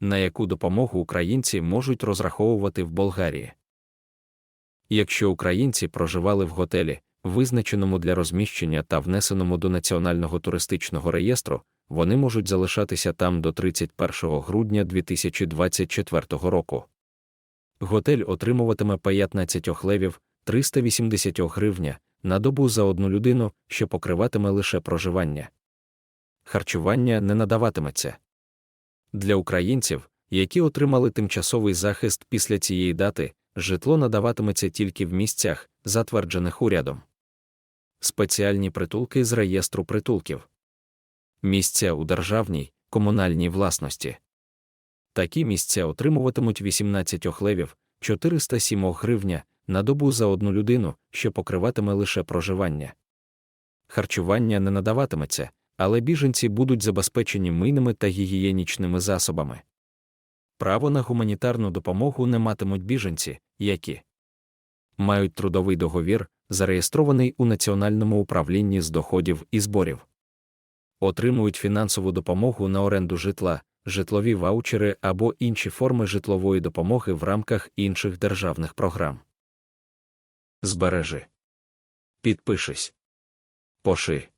на яку допомогу українці можуть розраховувати в Болгарії. Якщо українці проживали в готелі, визначеному для розміщення та внесеному до Національного туристичного реєстру, вони можуть залишатися там до 31 грудня 2024 року. Готель отримуватиме 15 левів 380 гривня на добу за одну людину, що покриватиме лише проживання. Харчування не надаватиметься. Для українців, які отримали тимчасовий захист після цієї дати, житло надаватиметься тільки в місцях, затверджених урядом. Спеціальні притулки з реєстру притулків. Місця у державній, комунальній власності. Такі місця отримуватимуть 18 левів 407 гривня на добу за одну людину, що покриватиме лише проживання. Харчування не надаватиметься, але біженці будуть забезпечені мийними та гігієнічними засобами. Право на гуманітарну допомогу не матимуть біженці, які мають трудовий договір, зареєстрований у Національному управлінні з доходів і зборів, отримують фінансову допомогу на оренду житла, житлові ваучери або інші форми житлової допомоги в рамках інших державних програм. Збережи. Підпишись. Поши.